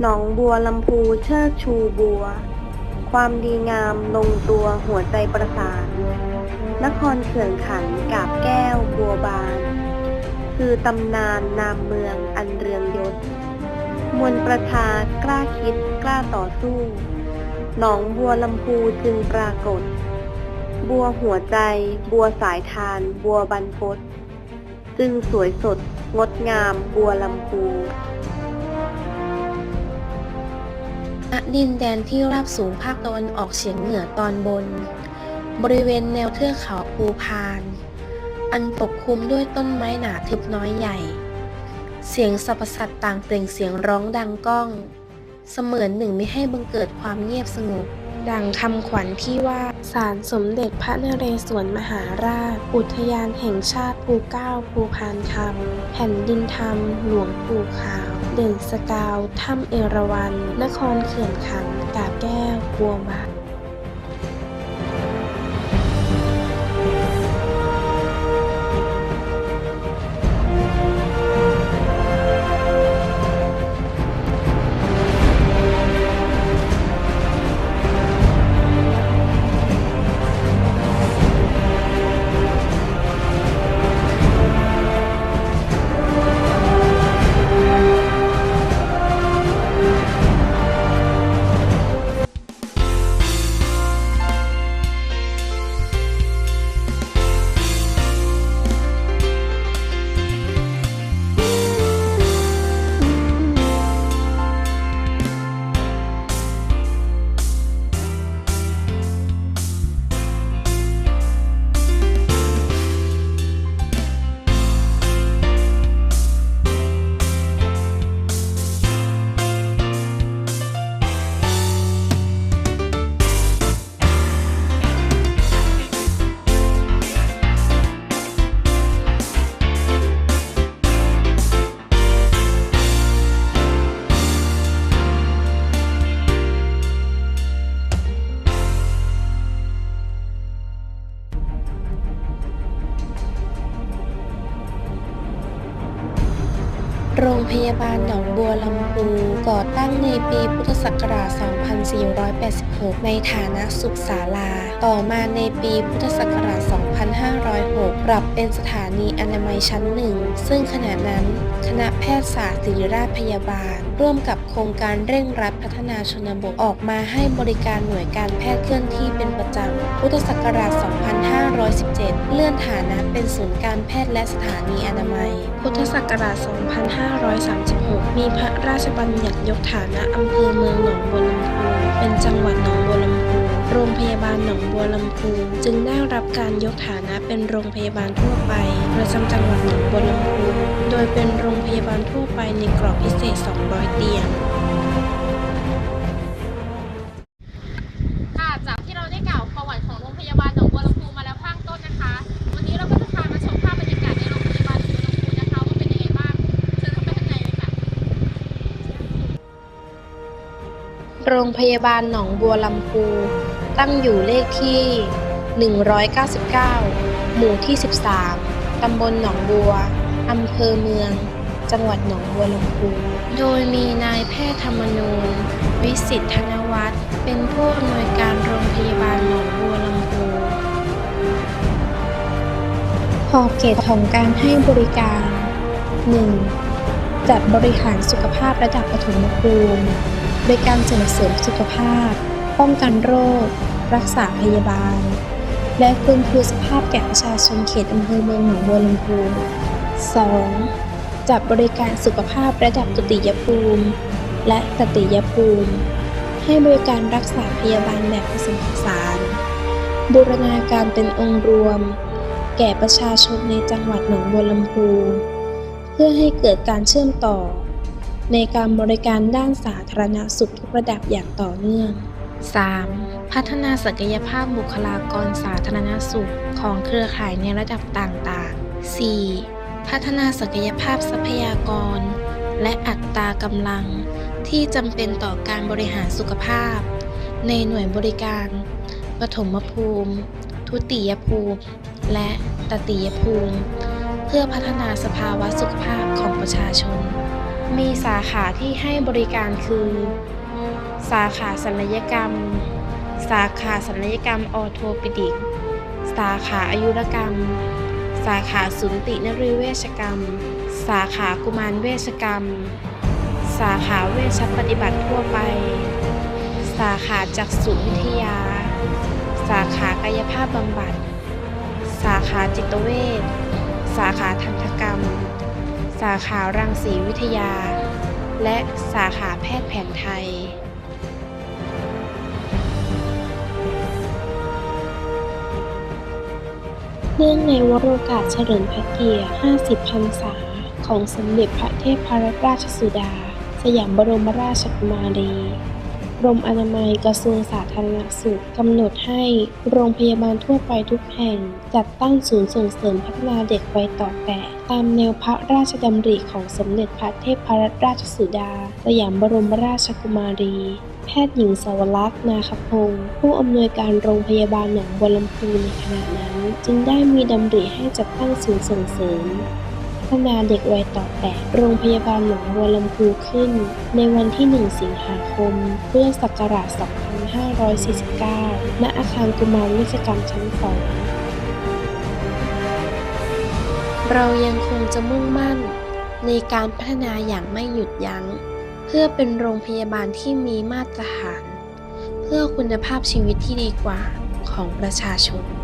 หนองบัวลำพูเชิดชูบัว ความดีงามลงตัวหัวใจประสาน นครเขื่อนขันกาบแก้วบัวบาน คือตำนานนามเมืองอันเรืองยศ มวลประชากล้าคิดกล้าต่อสู้ หนองบัวลำพูจึงปรากฏ บัวหัวใจ บัวสายทาน บัวบรรพตจึงสวยสดงดงามบัวลำพู ดินแดนที่ราบสูงภาคตะวันออกเฉียงเหนือตอนบน บริเวณแนวเทือกเขาภูพาน อันปกคลุมด้วยต้นไม้หนาทึบน้อยใหญ่ เสียงสรรพสัตว์ต่างเปล่งเสียงร้องดังก้อง เสมือนหนึ่งไม่ให้บังเกิดความเงียบสงบ ดังคำขวัญที่ว่าศาลสมเด็จพระนเรศวรมหาราช อุทยานแห่งชาติภูเก้าภูพานคำแผ่นดินธรรม หลวงปู่ขาว เด่นสกาว ถ้ำเอราวัณนครเขื่อนขันกาบแก้วบัวบา โรงพยาบาลหนองบัวลำพูก่อตั้งในปีพุทธศักราช 2486 ในฐานะสุขศาลา ต่อมาในปีพุทธศักราช 2506 ปรับเป็นสถานีอนามัยชั้นหนึ่ง ซึ่งขณะนั้นคณะแพทยศาสตร์ศิริราชพยาบาล ร่วมกับโครงการเร่งรัดพัฒนาชนบทออกมาให้บริการหน่วยการแพทย์เคลื่อนที่เป็นประจำ พุทธศักราช 2517 เลื่อนฐานะเป็นศูนย์การแพทย์และสถานีอนามัย พุทธศักราช 25 2536 มีพระราชบัญญัติยกฐานะอำเภอเมืองหนองบัวลำพู เป็นจังหวัดหนองบัวลำพู โรงพยาบาลหนองบัวลำพู จึงได้รับการยกฐานะเป็นโรงพยาบาลทั่วไปประจำจังหวัดหนองบัวลำพู โดยเป็นโรงพยาบาลทั่วไปในกรอบพิเศษ 200 เตียง โรงพยาบาลหนองบัวลำพู ตั้งอยู่เลขที่ 199 หมู่ที่ 13 ตำบลหนองบัว อำเภอเมือง จังหวัดหนองบัวลำพู โดยมีนายแพทย์ธรรมนูญ วิสิทธนวัฒน์เป็นผู้อำนวยการโรงพยาบาลหนองบัวลำพูขอบเขตของการให้บริการ 1. จัดบริหารสุขภาพระดับปฐมภูมิ โดยการส่งเสริมสุขภาพ ป้องกันโรค รักษาพยาบาล และฟื้นฟูสภาพแก่ประชาชนเขตอำเภอเมืองหนองบัวลำพู 2. จัดบริการสุขภาพระดับตุติยภูมิ และตติยภูมิ ให้บริการรักษาพยาบาลแบบผสมผสานบูรณาการเป็นองค์รวม แก่ประชาชนในจังหวัดหนองบัวลำพู เพื่อให้เกิดการเชื่อมต่อ ในการบริการด้านสาธารณสุขทุกระดับอย่างต่อเนื่อง 3. พัฒนาศักยภาพบุคลากรสาธารณสุขของเครือข่ายในระดับต่างๆ 4. พัฒนาศักยภาพทรัพยากร และอัตรากำลัง ที่จำเป็นต่อการบริหารสุขภาพ ในหน่วยบริการ ปฐมภูมิ ทุติยภูมิ และตติยภูมิ เพื่อพัฒนาสภาวะสุขภาพของประชาชน มีสาขาที่ให้บริการคือ สาขาศัลยกรรม สาขาศัลยกรรมออโทปิดิก สาขาอายุรกรรม สาขาสุนตินรีเวชกรรม สาขากุมารเวชกรรม สาขาเวชปฏิบัติทั่วไป สาขาจักษุวิทยา สาขากายภาพบำบัด สาขาจิตเวช สาขาทันตกรรม สาขารังสีวิทยา และสาขาแพทย์แผนไทย เนื่องในวโรกาสเฉลิมพระเกียรติ 50 พรรษา ของสมเด็จพระเทพรัตนราชสุดา สยามบรมราชกุมารี กรมอนามัยกระทรวงสาธารณสุขกำหนดให้โรงพยาบาลทั่วไปทุกแห่ง จัดตั้งศูนย์ส่งเสริมพัฒนาเด็กวัยต่อแปดตามแนวพระราชดำริของสมเด็จพระเทพรัตนราชสุดา สยามบรมราชกุมารี แพทย์หญิงสาวรักษ์นาคพงศ์ผู้อำนวยการโรงพยาบาลหนองบัวลำพูในขณะนั้น จึงได้มีดำริให้จัดตั้งศูนย์ส่งเสริม ฒนาเด็กวัยต่อแปดโรงพยาบาลหนองบัวลำพูขึ้น ในวันที่ 1 สิงหาคม พุทธศักราช 2549 ณ อาคารกุมารวิศกรรมชั้นสองเรายังคงจะมุ่งมั่นในการพัฒนาอย่างไม่หยุดยัง้ง เพื่อเป็นโรงพยาบาลที่มีมาตรฐาน เพื่อคุณภาพชีวิตที่ดีกว่าของประชาชน